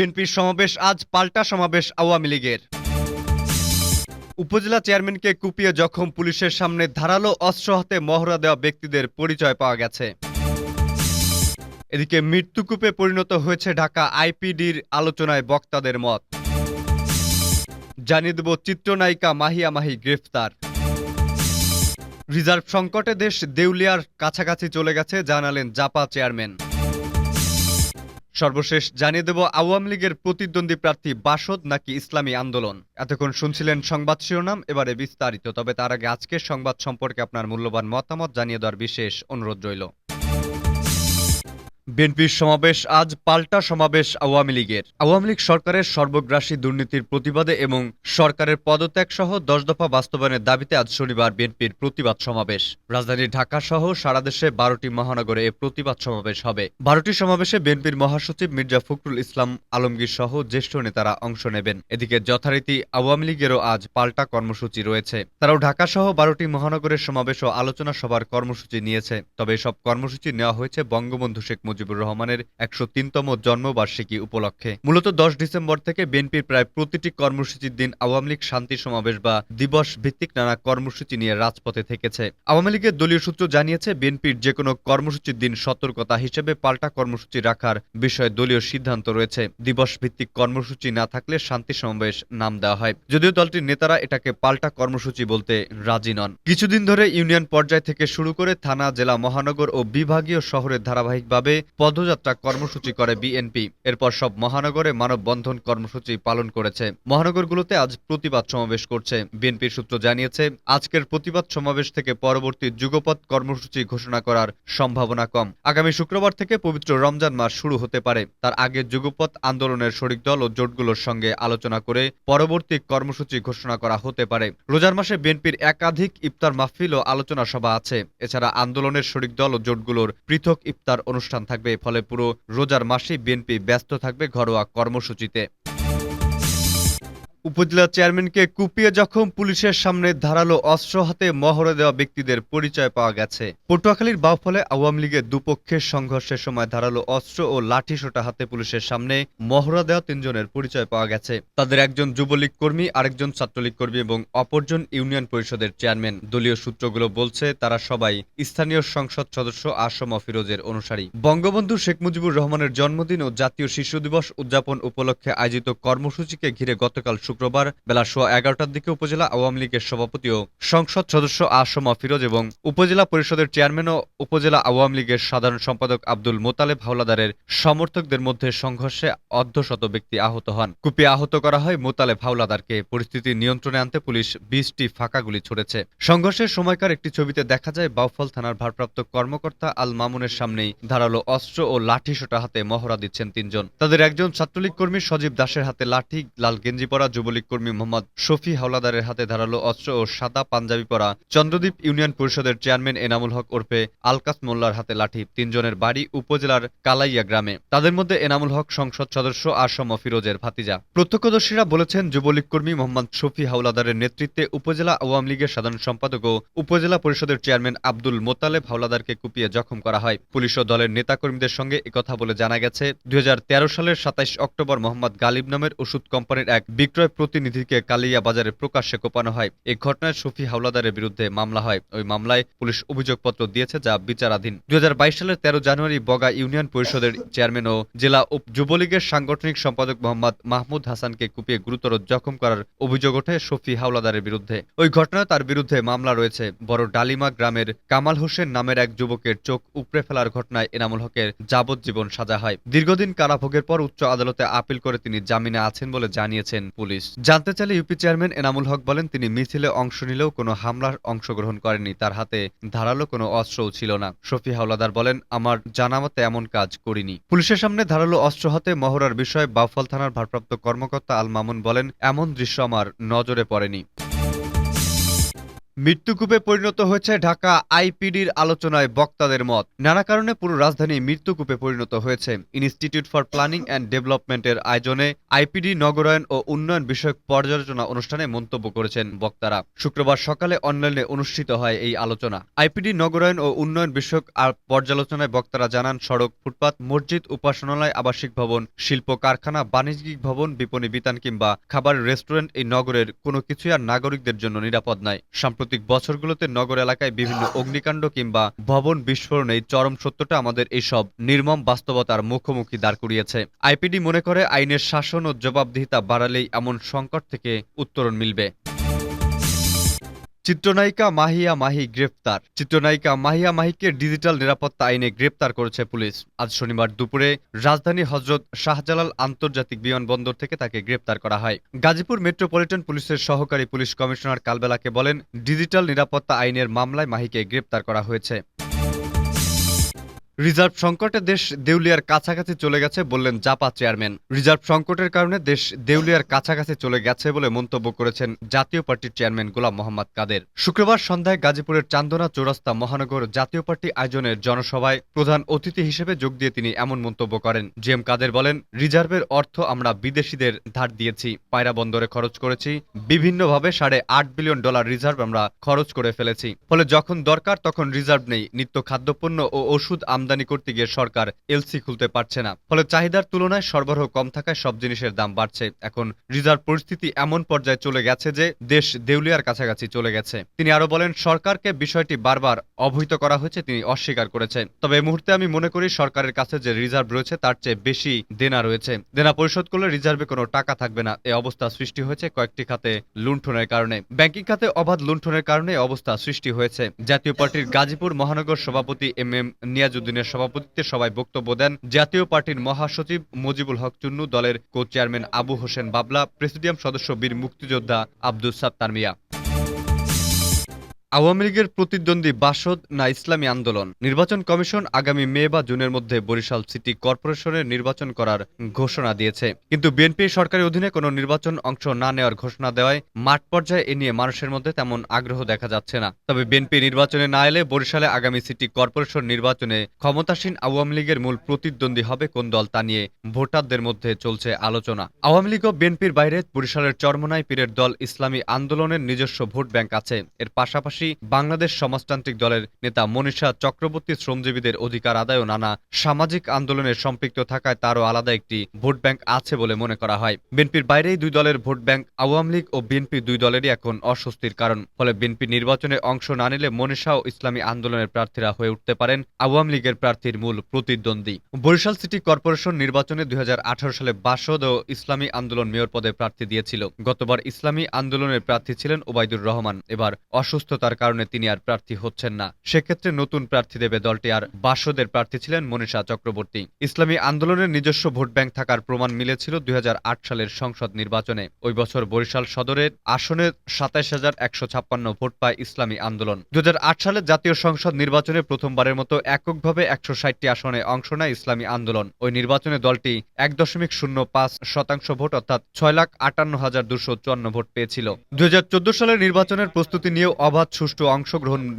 বিএনপির সমাবেশ আজ পাল্টা সমাবেশ আওয়ামী লীগের। উপজেলা চেয়ারম্যানকে কুপিয়ে জখম পুলিশের সামনে ধারালো অস্ত্র হাতে মহড়া দেওয়া ব্যক্তিদের পরিচয় পাওয়া গেছে। এদিকে মৃত্যুকূপে পরিণত হয়েছে ঢাকা আইপিডির আলোচনায় বক্তাদের মত। জানিয়ে দেব চিত্রনায়িকা মাহিয়া মাহি গ্রেফতার। রিজার্ভ সংকটে দেশ দেউলিয়ার কাছাকাছি চলে গেছে, জানালেন জাপা চেয়ারম্যান। সর্বশেষ, জানিয়ে দেব আওয়ামী লীগের প্রতিদ্বন্দ্বী প্রার্থী বাসদ নাকি ইসলামী আন্দোলন। এতক্ষণ শুনছিলেন সংবাদ শিরোনাম, এবারে বিস্তারিত, তবে তার আগে আজকের সংবাদ সম্পর্কে আপনার মূল্যবান মতামত জানিয়ে দেওয়ার বিশেষ অনুরোধ রইল। বিএনপির সমাবেশ আজ পাল্টা সমাবেশ আওয়ামী লীগের। আওয়ামী লীগ সরকারের সর্বগ্রাসী দুর্নীতির প্রতিবাদে এবং সরকারের পদত্যাগ সহ দশ দফা বাস্তবায়নের দাবিতে আজ শনিবার বিএনপির প্রতিবাদ সমাবেশ। রাজধানী ঢাকা সহ সারা দেশে বারোটি মহানগরে এ প্রতিবাদ সমাবেশ হবে। বারোটি সমাবেশে বিএনপির মহাসচিব মির্জা ফখরুল ইসলাম আলমগীর সহ জ্যেষ্ঠ নেতারা অংশ নেবেন। এদিকে যথারীতি আওয়ামী লীগেরও আজ পাল্টা কর্মসূচি রয়েছে। তারাও ঢাকা সহ বারোটি মহানগরের সমাবেশ ও আলোচনা সভার কর্মসূচি নিয়েছে। তবে এসব কর্মসূচি নেওয়া হয়েছে বঙ্গবন্ধু শেখ মুজিবুর রহমানের একশো তিনতম জন্মবার্ষিকী উপলক্ষে। মূলত দশ ডিসেম্বর থেকে বিএনপির প্রায় প্রতিটি কর্মসূচির দিন আওয়ামী লীগ শান্তি সমাবেশ বা দিবস ভিত্তিক নানা কর্মসূচি নিয়ে রাজপথে থেকেছে। আওয়ামী লীগের দলীয় সূত্র জানিয়েছে, বিএনপির যে কোনো কর্মসূচির দিন সতর্কতা হিসেবে পাল্টা কর্মসূচি রাখার বিষয়ে দলীয় সিদ্ধান্ত রয়েছে। দিবস ভিত্তিক কর্মসূচি না থাকলে শান্তি সমাবেশ নাম দেওয়া হয়। যদিও দলটির নেতারা এটাকে পাল্টা কর্মসূচি বলতে রাজি নন। কিছুদিন ধরে ইউনিয়ন পর্যায় থেকে শুরু করে থানা, জেলা, মহানগর ও বিভাগীয় শহরে ধারাবাহিকভাবে পদযাত্রা কর্মসূচি করে বিএনপি। এরপর সব মহানগরে মানববন্ধন কর্মসূচি পালন করেছে। মহানগরগুলোতে আজ প্রতিবাদ সমাবেশ করছে। বিএনপির সূত্র জানিয়েছে, আজকের প্রতিবাদ সমাবেশ থেকে পরবর্তী যুগপৎ কর্মসূচি ঘোষণা করার সম্ভাবনা কম। আগামী শুক্রবার থেকে পবিত্র রমজান মাস শুরু হতে পারে। তার আগে যুগপৎ আন্দোলনের শরিক দল ও জোটগুলোর সঙ্গে আলোচনা করে পরবর্তী কর্মসূচি ঘোষণা করা হতে পারে। রোজার মাসে বিএনপির একাধিক ইফতার মাহফিল ও আলোচনা সভা আছে। এছাড়া আন্দোলনের শরিক দল ও জোটগুলোর পৃথক ইফতার অনুষ্ঠান থাকবে ফলে পুরো রোজার মাসে বিএনপি ব্যস্ত থাকবে ঘরোয়া কর্মসূচিতে। উপজেলা চেয়ারম্যানকে কুপিয়ে জখম পুলিশের সামনে ধারালো অস্ত্র হাতে মহড়া দেওয়া ব্যক্তিদের পরিচয় পাওয়া গেছে। পটুয়াখালীর বাউফলে আওয়ামী লীগের দুপক্ষের সংঘর্ষের সময় ধারালো অস্ত্র ও লাঠি সোটা হাতে পুলিশের সামনে মহড়া দেওয়া তিনজনের পরিচয় পাওয়া গেছে। তাদের একজন যুবলীগ কর্মী, আরেকজন ছাত্রলীগ কর্মী এবং অপরজন ইউনিয়ন পরিষদের চেয়ারম্যান। দলীয় সূত্রগুলো বলছে, তারা সবাই স্থানীয় সংসদ সদস্য আসম ফিরোজের অনুসারী। বঙ্গবন্ধু শেখ মুজিবুর রহমানের জন্মদিন ও জাতীয় শিশু দিবস উদযাপন উপলক্ষে আয়োজিত কর্মসূচিকে ঘিরে গতকাল শুক্রবার বেলা সোয়া এগারোটার দিকে উপজেলা আওয়ামী লীগের সভাপতি ও সংসদ সদস্য আসম ফিরোজ এবং উপজেলা পরিষদের চেয়ারম্যান ও উপজেলা আওয়ামী লীগের সাধারণ সম্পাদক আব্দুল মোতালেব হাওলাদারের সমর্থকদের মধ্যে সংঘর্ষে অর্ধশত ব্যক্তি আহত হন। কুপি আহত করা হয় মোতালেব হাওলাদারকে। পরিস্থিতি নিয়ন্ত্রণে আনতে পুলিশ বিশটি ফাঁকা গুলি ছুড়েছে। সংঘর্ষের সময়কার একটি ছবিতে দেখা যায়, বাউফল থানার ভারপ্রাপ্ত কর্মকর্তা আল মামুনের সামনেই ধারালো অস্ত্র ও লাঠি সোটা হাতে মহড়া দিচ্ছেন তিনজন। তাদের একজন ছাত্রলীগ কর্মী সজীব দাসের হাতে লাঠি, লাল গেঞ্জি পরা যুবলীগ কর্মী মোহাম্মদ শফি হাওলাদারের হাতে ধারালো অস্ত্র ও সাদা পাঞ্জাবি পরা চন্দ্রদ্বীপ ইউনিয়ন পরিষদের চেয়ারম্যান এনামুল হক ওরফে আলকাস মোল্লার হাতে লাঠি তিনজনের বাড়ি উপজেলার কালাইয়া গ্রামে। তাদের মধ্যে এনামুল হক সংসদ সদস্য আসম ফিরোজের ভাতিজা। প্রত্যক্ষদর্শীরা বলেছেন, যুবলীগ কর্মী মোহাম্মদ শফি হাওলাদারের নেতৃত্বে উপজেলা আওয়ামী লীগের সাধারণ সম্পাদক ও উপজেলা পরিষদের চেয়ারম্যান আব্দুল মোতালেব হাওলাদারকে কুপিয়ে জখম করা হয়। পুলিশ ও দলের নেতাকর্মীদের সঙ্গে একথা বলে জানা গেছে, দুই হাজার তেরো সালের সাতাইশ অক্টোবর মোহাম্মদ গালিব নামের ওষুধ কোম্পানির এক বিক্রয় প্রতিনিধিকে কালিয়া বাজারে প্রকাশ্যে কোপানো হয়। এই ঘটনায় শফি হাওলাদারের বিরুদ্ধে মামলা হয়। ওই মামলায় পুলিশ অভিযোগপত্র দিয়েছে যা বিচারাধীন। দুই হাজার বাইশ সালের তেরো জানুয়ারি বগা ইউনিয়ন পরিষদের চেয়ারম্যান ও জেলা যুবলীগের সাংগঠনিক সম্পাদক মোহাম্মদ মাহমুদ হাসানকে কুপিয়ে গুরুতর জখম করার অভিযোগ ওঠে শফি হাওলাদারের বিরুদ্ধে। ওই ঘটনায় তার বিরুদ্ধে মামলা রয়েছে। বড় ডালিমা গ্রামের কামাল হোসেন নামের এক যুবকের চোখ উপড়ে ফেলার ঘটনায় এনামুল হকের যাবজ্জীবন সাজা হয়। দীর্ঘদিন কারাভোগের পর উচ্চ আদালতে আপিল করে তিনি জামিনে আছেন বলে জানিয়েছেন পুলিশ। জানতে চাইলে ইউপি চেয়ারম্যান এনামুল হক বলেন, তিনি মিছিলে অংশ নিলেও কোনো হামলার অংশগ্রহণ করেনি তার হাতে ধারালো কোনো অস্ত্রও ছিল না। শফি হাওলাদার বলেন, আমার জানামতে এমন কাজ করিনি। পুলিশের সামনে ধারালো অস্ত্র হাতে মহড়ার বিষয়ে বাউফল থানার ভারপ্রাপ্ত কর্মকর্তা আল মামুন বলেন, এমন দৃশ্য আমার নজরে পড়েনি। মৃত্যুকূপে পরিণত হয়েছে ঢাকা আইপিডির আলোচনায় বক্তাদের মত। নানা কারণে পুরো রাজধানী মৃত্যুকূপে পরিণত হয়েছে। ইনস্টিটিউট ফর প্ল্যানিং অ্যান্ড ডেভেলপমেন্টের আয়োজনে আইপিডি, নগরায়ন ও উন্নয়ন বিষয়ক পর্যালোচনা অনুষ্ঠানে মন্তব্য করেছেন বক্তারা। শুক্রবার সকালে অনলাইনে অনুষ্ঠিত হয় এই আলোচনা। আইপিডি, নগরায়ন ও উন্নয়ন বিষয়ক পর্যালোচনায় বক্তারা জানান, সড়ক ফুটপাত, মসজিদ, উপাসনালয়, আবাসিক ভবন, শিল্প কারখানা, বাণিজ্যিক ভবন, বিপণী বিতান কিংবা খাবার, রেস্টুরেন্ট এই নগরের কোনো কিছুই আর নাগরিকদের জন্য নিরাপদ নয়। সাম্প্রতিক বছরগুলোতে নগর এলাকায় বিভিন্ন অগ্নিকাণ্ড কিংবা ভবন বিস্ফোরণে চরম সত্যটা আমাদের এইসব নির্মম বাস্তবতার মুখোমুখি দাঁড় করিয়েছে। আইপিডি মনে করে আইনের শাসন ও জবাবদিহিতা বাড়ালেই এমন সংকট থেকে উত্তরণ মিলবে। চিত্রনায়িকা মাহিয়া মাহি গ্রেফতার চিত্রনায়িকা মাহিয়া মাহিকে ডিজিটাল নিরাপত্তা আইনে গ্রেপ্তার করেছে পুলিশ। আজ শনিবার দুপুরে রাজধানী হজরত শাহজালাল আন্তর্জাতিক বিমানবন্দর থেকে তাকে গ্রেপ্তার করা হয়। গাজীপুর মেট্রোপলিটন পুলিশের সহকারী পুলিশ কমিশনার কালবেলাকে বলেন, ডিজিটাল নিরাপত্তা আইনের মামলায় মাহিকে গ্রেপ্তার করা হয়েছে। রিজার্ভ সংকটে দেশ দেউলিয়ার কাছাকাছি চলে গেছে বললেন জাপা চেয়ারম্যান। রিজার্ভ সংকটের কারণে দেশ দেউলিয়ার কাছাকাছি চলে গেছে বলে মন্তব্য করেছেন জাতীয় পার্টির চেয়ারম্যান গোলাম মোহাম্মদ কাদের। শুক্রবার সন্ধ্যায় গাজীপুরের চান্দনা চৌরাস্তা মহানগর জাতীয় পার্টি আয়োজনের জনসভায় প্রধান অতিথি হিসেবে যোগ দিয়ে তিনি এমন মন্তব্য করেন। জি এম কাদের বলেন, রিজার্ভের অর্থ আমরা বিদেশিদের ধার দিয়েছি, পায়রা বন্দরে খরচ করেছি, বিভিন্নভাবে সাড়ে আট বিলিয়ন ডলার রিজার্ভ আমরা খরচ করে ফেলেছি। ফলে যখন দরকার তখন রিজার্ভ নেই, নিত্য খাদ্যপণ্য ও ওষুধ আমদানি করতে গিয়ে সরকার এলসি খুলতে পারছে না। ফলে চাহিদার তুলনায় সরবরাহ কম থাকায় সব জিনিসের দাম বাড়ছে। এখন রিজার্ভ পরিস্থিতি এমন পর্যায়ে চলে গেছে যে দেশ দেউলিয়ার কাছাকাছি চলে গেছে। তিনি আরও বলেন, সরকারকে বিষয়টি বারবার অবহিত করা হয়েছে, তিনি অস্বীকার করেছেন। তবে এই মুহূর্তে আমি মনে করি সরকারের কাছে যে রিজার্ভ রয়েছে, তার চেয়ে বেশি দেনা রয়েছে। দেনা পরিশোধ করলে রিজার্ভে কোনো টাকা থাকবে না। এ অবস্থা সৃষ্টি হয়েছে কয়েকটি খাতে লুণ্ঠনের কারণে। ব্যাংকিং খাতে অবাধ লুণ্ঠনের কারণে অবস্থা সৃষ্টি হয়েছে। জাতীয় পার্টির গাজীপুর মহানগর সভাপতি এম এম নিয়াজুদ্দিনের সভাপতিত্বে সবাই বক্তব্য দেন জাতীয় পার্টির মহাসচিব মুজিবুল হক চুন্নু, দলের কো চেয়ারম্যান আবু হোসেন বাবলা, প্রেসিডিয়াম সদস্য বীর মুক্তিযোদ্ধা আব্দুল সাত্তার মিয়া। আওয়ামী লীগের প্রতিদ্বন্দ্বী বাসদ না ইসলামী আন্দোলন। নির্বাচন কমিশন আগামী মে বা জুনের মধ্যে বরিশাল সিটি কর্পোরেশনের নির্বাচন করার ঘোষণা দিয়েছে। কিন্তু বিএনপি সরকারের অধীনে কোনো নির্বাচন অংশ না নেওয়ার ঘোষণা দেওয়ায় মাঠ পর্যায়ে এ নিয়ে মানুষের মধ্যে তেমন আগ্রহ দেখা যাচ্ছে না। তবে বিএনপি নির্বাচনে না এলে বরিশালে আগামী সিটি কর্পোরেশন নির্বাচনে ক্ষমতাসীন আওয়ামী লীগের মূল প্রতিদ্বন্দ্বী হবে কোন দল তা নিয়ে ভোটারদের মধ্যে চলছে আলোচনা। আওয়ামী লীগ ও বিএনপির বাইরে বরিশালের চরমনাই পীরের দল ইসলামী আন্দোলনের নিজস্ব ভোট ব্যাংক আছে। এর পাশাপাশি বাংলাদেশ সমাজতান্ত্রিক দলের নেতা মনীষা চক্রবর্তী শ্রমজীবীদের অধিকার আদায় ও নানা সামাজিক আন্দোলনে সম্পৃক্ত থাকায় তারও আলাদা একটি ভোট ব্যাংক আছে বলে মনে করা হয়। বিএনপির বাইরেই দুই দলের ভোট ব্যাংক, আওয়ামী লীগ ও বিএনপি দুই দলেরই এখন অস্বস্তির কারণ। ফলে বিএনপি নির্বাচনে অংশ না নিলে মনীষা ও ইসলামী আন্দোলনের প্রার্থীরা হয়ে উঠতে পারেন আওয়ামী লীগের প্রার্থীর মূল প্রতিদ্বন্দ্বী। বরিশাল সিটি কর্পোরেশন নির্বাচনে দুই হাজার আঠারো সালে বাসদ ও ইসলামী আন্দোলন মেয়র পদে প্রার্থী দিয়েছিল। গতবার ইসলামী আন্দোলনের প্রার্থী ছিলেন ওবায়দুর রহমান। এবার অসুস্থতার কারণে তিনি আর প্রার্থী হচ্ছেন না। সেক্ষেত্রে নতুন প্রার্থী দেবে দলটি আর বাসদের প্রার্থী ছিলেন মনীষা চক্রবর্তী। ইসলামী আন্দোলনের নিজস্ব ভোট ব্যাংক থাকার প্রমাণ মিলেছিল দুই হাজার আট সালের সংসদ নির্বাচনে। ওই বছর বরিশাল সদরের আসনে সাতাইশ হাজার একশো ছাপ্পান্ন ভোট পায় ইসলামী আন্দোলন। দু সালে জাতীয় সংসদ নির্বাচনে প্রথমবারের মতো এককভাবে একশো ষাটটি আসনে অংশ নেয় ইসলামী আন্দোলন। ওই নির্বাচনে দলটি এক দশমিক শূন্য পাঁচ শতাংশ ভোট অর্থাৎ ছয় লাখ আটান্ন হাজার দুশো চুয়ান্ন ভোট পেয়েছিল। দুই হাজার চোদ্দ সালের নির্বাচনের প্রস্তুতি নিয়েও অবাধ সুষ্ঠু অংশগ্রহণ